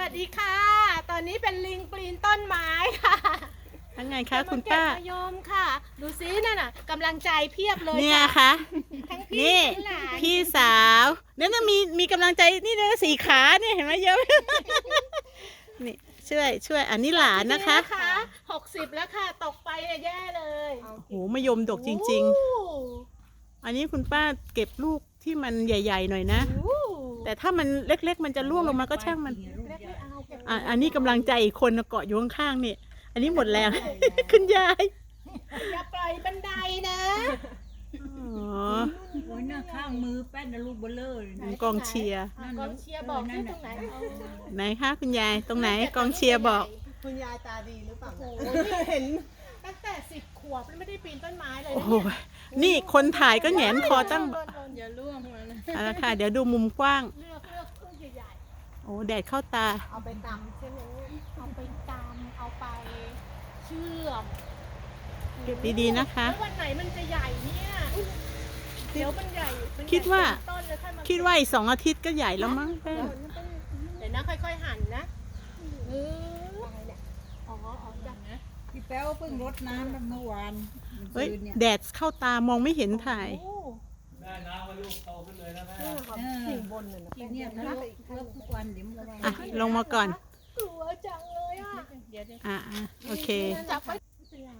วัสดีค่ะ ตอนนี้เป็นลิงปีนต้นไม้ค่ะทั้งไงคะคุณป้ากำลังเก็บมะยมค่ะ ดูซินั่นน่ะกำลังใจเพียบเลยเนี่ยค่ะค่ะทั้งพี่นี่ทั้งหลานพี่สาวเนี่ยนะมีมีกำลังใจนี่เลยสีขาเนี่ยเห็นไหมเยอะ นี่ช่วยช่วยอันนี้หลานนะคะหกสิบแล้วค่ะ ตกไปอะแย่เลยโอ้โหมะยมดกจริง โอ้ๆอันนี้คุณป้าเก็บลูกที่มันใหญ่ ๆ หน่อยนะโห แต่ถ้ามันเล็ก ๆ มันจะร่วงลงมาก็ช่างมันเล็กไม่เอาเก็บอะอันนี้กำลังใจอีกคนน่ะเกาะอยู่ข้างๆนี่ อันนี้หมดแรง คุณยาย อย่าปล่อยบันไดนะอ๋อ โอ้ยหน้าข้างมือแป้นนะลูกเบลเลอร์เลยนะ กองเชียร์อะกองเชียร์บอกที่ตรงไหนเอาไหนคะคุณยายตรงไหนกองเชียร์บอก คุณยายตาดีหรือเปล่าโอ้เนี่ยโหเห็นตั้งแต่สิบข วบแล้วไม่ได้ปีนต้นไม้เลยโอ้นะโหเนี่ยนี่คนถ่ายก็แหงนคอตั้งโดนโดนอย่าล่วงมานะเอาละค่ะ เดี๋ยวดูมุมกว้าง เลือกเลือกลูกใหญ่โอ้แดดเข้าตาเอาไปตำใช่ไหมๆเอาไปตำเอาไปเชื่อมเก็บดีๆนะคะแล้ววันไหนมันจะใหญ่เนี่ยเดี๋ยวมันใหญ่มันใหญ่คิดว่าเต็มต้นเลยค่อยมคิดว่าอีกสองอาทิตย์ก็ใหญ่แล้วมั้งแป้งเดี๋ยวนะค่อยๆหั่นนะเอออ๋ออ๋อจ้ะ พี่แป๊วเพิ่งรดน้ำเมื่อวานเฮ้ยคืนเนี่ยแดดเข้าตามองไม่เห็นถ่ายโอ้ได้น้ำให้ลูกโตขึ้นเลยนะแม่ เออสิ่งบนน่ะนะที่เนี่ยถ้าลดลดทุกวันเดี๋ยวมันอะ ลงมาก่อน กลัวจังเลยอะเดี๋ยวเดี๋ยวอะอะโอเค จับไว้ไม่เป็นไร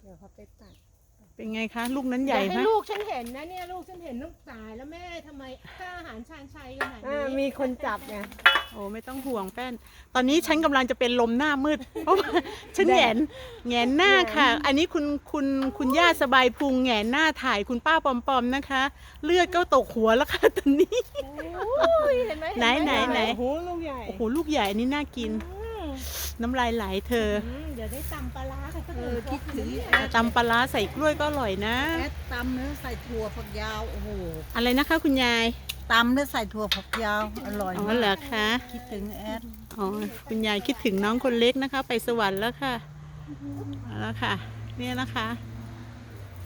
เดี๋ยวเขาไปตัด เป็นไงคะ ลูกนั้นใหอย่าญ่ให้ไหมลูกฉันเห็นนะเนี่ยลูกฉันเห็นต้องตายแล้วแม่ทำไมกล้าอาหารชาญชัยขนาดอ่านี้มีคนจับไง โอ้ไม่ต้องห่วงแป้น ตอนนี้ฉันกำลังจะเป็นลมหน้ามืด เพราะว่าฉันแหงนแหงนหน้าค่ะ อันนี้คุณคุณคุณย่าสบายพุงแหงนหน้าถ่ายคุณป้าปอมๆนะคะ เลือดก็ตกหัวแล้วค่ะตอนนี้ โอ้ยเห็นไหมไหนไหนไหน โอ้โห ลูกใหญ่ โอ้โหลูกใหญ่อันนี้น่ากิน อืม น้ำลายไหลเธออืมเดี๋ยวได้ตำปลาร้าค่ะเออคิดถึงแอดตำปลาร้าใส่กล้วยก็อร่อยนะแอดตำเนื้อใส่ถั่วฝักยาวโอ้โหอะไรนะคะคุณยายตำเนื้อใส่ถั่วฝักยาวอร่อยอ๋อมากเหรอคะคิดถึงแอดอ๋อคุณยายคิดถึงน้องคนเล็กนะคะ ไปสวรรค์แล้วค่ะเอาแล้วค่ะ เนี่ยนะคะ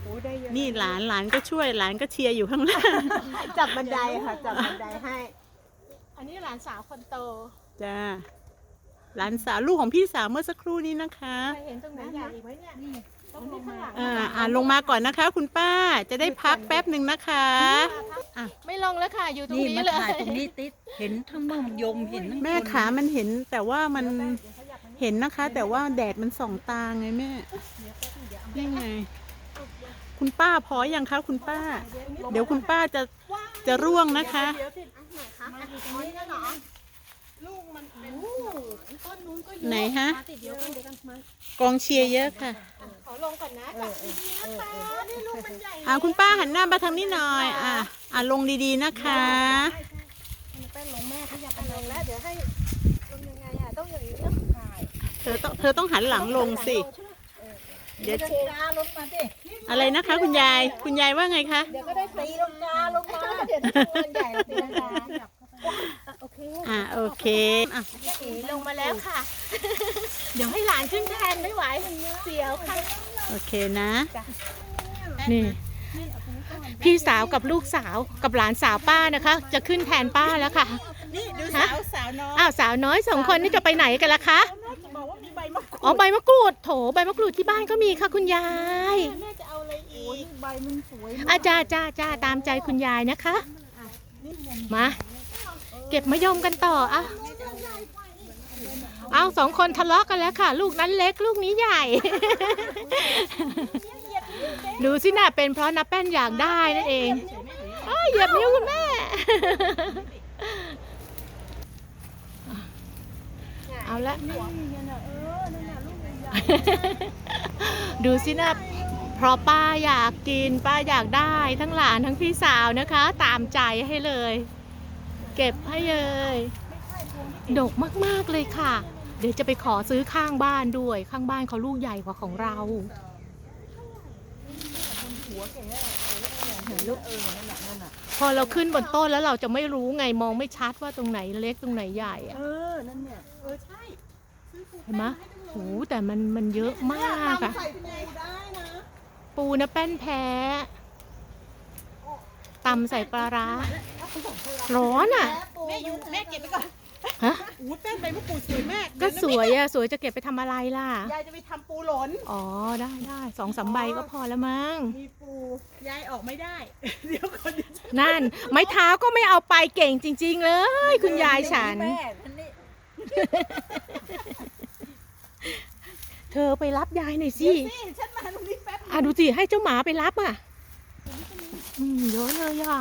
โอ้ได้เยอะนี่หลานหลานก็ช่วยหลานก็เชียร์อยู่ข้างล่างจับบันไดค่ะจับบันไดให้ อันนี้หลานสาวคนโตจ้า หลานสาวลูกของพี่สาวเมื่อสักครู่นี้นะคะใครเห็นตรงไหนใหญ่อีกไหมเนี่ยนี่ตรงนี้ข้างหลังอ่าอ่าลงมาก่อนนะคะ คุณป้าจะได้พักแป๊บหนึ่งนะคะอะไม่ลงแล้วค่ะ อยู่ตรงนี่นี้มาเลย ถ่ายตรงนี้ติดเห็นทั้งมะยมเห็นทั้งแม่คนขามันเห็นแต่ว่ามันเห็นนะคะ แต่ว่าแดดมันส่องตาไงแม่นี่ไง คุณป้าพอยังคะคุณป้า เดี๋ยวคุณป้าจะจะร่วงนะคะ เดี๋ยวสิอะไหนคะมาอยู่ตรงนี้แล้วเหรอ ลูกมันเป็นต้นนู้นก็เยอะไหนฮะ มาติดเดียวกันเดี๋ยวกันมากองเชียร์เยอะค่ะขอลงก่อนนะจับดีๆนะคะนี่ลูกมันใหญ่อ่าคุณป้าหันหน้ามาทางนี้หน่อย อ่าอ่าลงดีๆนะคะแป้นลงแม่ขยับไปลงแล้วเดี๋ยวให้ลงยังไงอะต้องอย่างนี้ต้องถ่ายเธอต้องเธอต้องหันหลังลงสิ เดี๋ยวเจ้าลงมาดิอะไรนะคะ คุณยายคุณยายว่าไงคะเดี๋ยวก็ได้ตีลงกาลงมาเดี๋ยวตัวใหญ่ตีลังกาโอเคอ่าโอเคอะเอ๋ลงมาแล้วค่ะ เดี๋ยวให้หลานขึ้นแทนไม่ไหวเสียวค่ะ โอเคนะ นี่ พี่สาวกับลูกสาวกับหลานสาวป้านะคะ จะขึ้นแทนป้าแล้วค่ะ นี่ดูฮะสาวสาวน้อยอ้าวสาวน้อยสองคนนี่จะไปไหนกันล่ะคะบอกว่ามีใบมะกรูดอ๋อใบมะกรูดโถใบมะกรูดที่บ้านก็มีค่ะคุณยายแม่จะเอาอะไรอีกใบมันสวยอาจ้าจ้าจ้าตามใจคุณยายนะคะ มา เก็บมะยมกันต่ออะเอาสองคนทะเลาะกันแล้วค่ะ ลูกนั้นเล็กลูกนี้ใหญ่ ดูสิน่ะเป็นเพราะนับแป้นอยากได้นั่นเองเหยียบนิ้วคุณแม่เอาละดูสินะเพราะป้าอยากกินป้าอยากได้ทั้งหลานทั้งพี่สาวนะคะ ตามใจให้เลย เก็บให้เลยดกมากๆเลยค่ะ เดี๋ยวจะไปขอซื้อข้างบ้านด้วย ข้างบ้านเขาลูกใหญ่กว่าของเราพอเราขึ้นบนต้นแล้วเราจะไม่รู้ไงมองไม่ชัดว่าตรงไหนเล็กตรงไหนใหญ่อะเออนั่นเนี่ยเออใช่เห็นไหมโหแต่มันมันเยอะมากอะใส่ปูได้นะปูนะแป้นแพ้ตำใส่ปลาร้า ร้อนอะ แม่อยู่แม่เก็บไปก่อนฮะ อู้แป้นใบมะกรูดสวยมากก็สวยอะสวยจะเก็บไปทำอะไรล่ะ ยายจะไปทำปูหลน อ๋อได้ได้สองสามใบก็พอแล้วมั้ง มีปู ยายออกไม่ได้ เดี๋ยวคนจะนั่น ไม้เท้าก็ไม่เอาไปเก่งจริง ๆ เลย คุณยายฉัน แม่อันนี้เธอไปรับยายหน่อยสินี่ฉันมาตรงนี้แป๊บอะดูสิให้เจ้าหมาไปรับอะอืมเยอะเลยอะ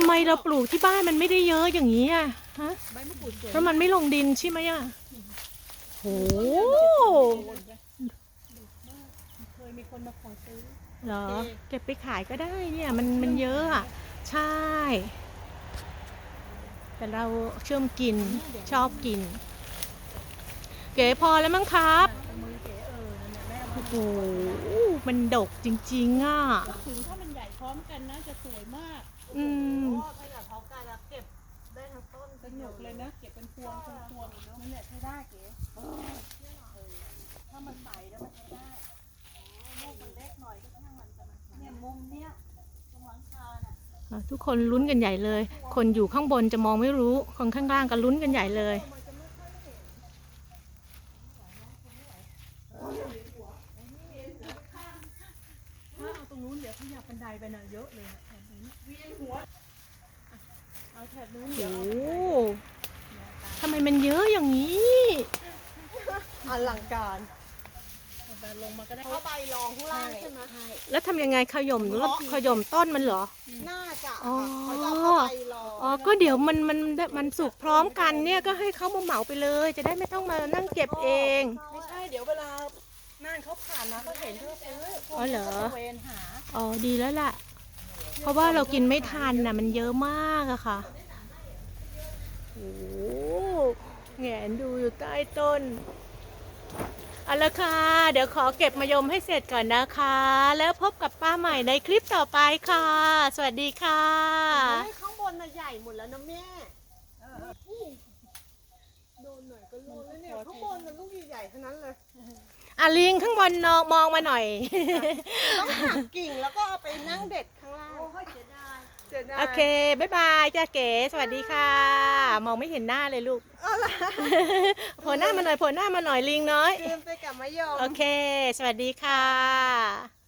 ำไมเราปลูกที่บ้านมันไม่ได้เยอะอย่างนี้อะฮะใบมะกรูดสวยเพราะมันไม่ลงดินใช่ไหมอะโหเคยมีคนมาขอซื้อ เหรอ เก็บไปขายก็ได้เนี่ย มันมันเยอะอะ ใช่ แต่เราเชื่อมกินชอบกิน เก๋พอแล้วมั้งครับโอ้โหมันดกจริงๆอะ ถึงถ้ามันใหญ่พร้อมกันนะจะสวยมาก อืมถ้าอยากเขาการเก็บได้ทั้งต้นสนุกเลยนะ เก็บเป็นพวงเป็นพวงเนาะนั่นแหละใช้ได้เก๋ถ้ามันใสแล้วมันใช้ได้ลูกมันเล็กหน่อยก็ช่างมันจะมันเนี่ยมุมเนี้ยตรงหลังคาน่ะทุกคนลุ้นกันใหญ่เลย คนอยู่ข้างบนจะมองไม่รู้ คนข้างล่างก็ลุ้นกันใหญ่เลยถ้าเอาตรงนู้นเดี๋ยวขยับบันไดไปน่ะเยอะเลย เวียนหัวอะเอาแถบนู้นเดี๋ยวโอ้ทำไมมันเยอะอย่างนี้ อลังการแต่ลงมาก็ได้ เขาใบรองข้างล่างใช่ไหมแล้วทำยังไงขย่มหรือว่าขย่มต้นมันเหรอ น่าจะอ๋อเขาจะเอาเข้าใบรองอ๋อ ก็เดี๋ยวมันมันมันสุกพร้อมกันเนี่ยก็ให้เขามาเหมาไปเลย จะได้ไม่ต้องมานั่งเก็บเอง ไม่ใช่ เดี๋ยวเวลาน่านเขาผ่านมาเขาเห็นเขาซื้ออ๋อเหรอ ตะเวนหา อ๋อ ดีแล้วล่ะ เพราะว่าเรากินไม่ทันน่ะมันเยอะมากอะค่ะ โอ้โหแหงนดูอยู่ใต้ต้นเอาละค่ะ เดี๋ยวขอเก็บมะยมให้เสร็จก่อนนะคะ แล้วพบกับป้าใหม่ในคลิปต่อไปค่ะ สวัสดีค่ะเฮ้ยข้างบนน่ะใหญ่หมดแล้วนะแม่โดนหน่อยก็รู้แล้วเนี่ยข้างบนน่ะลูกใหญ่ๆทั้งนั้นเลยอะลิงข้างบนนองมองมาหน่อย ต้องหักกิ่งแล้วก็เอาไปนั่งเด็ด โอเคบ๊ายบายจ้าเก๋สวัสดีค่ะ มองไม่เห็นหน้าเลยลูกเอาล่ะโผล่หน้ามาหน่อยโผล่หน้ามาหน่อยลิงน้อยลืมไปกับมะยมโอเค สวัสดีค่ะ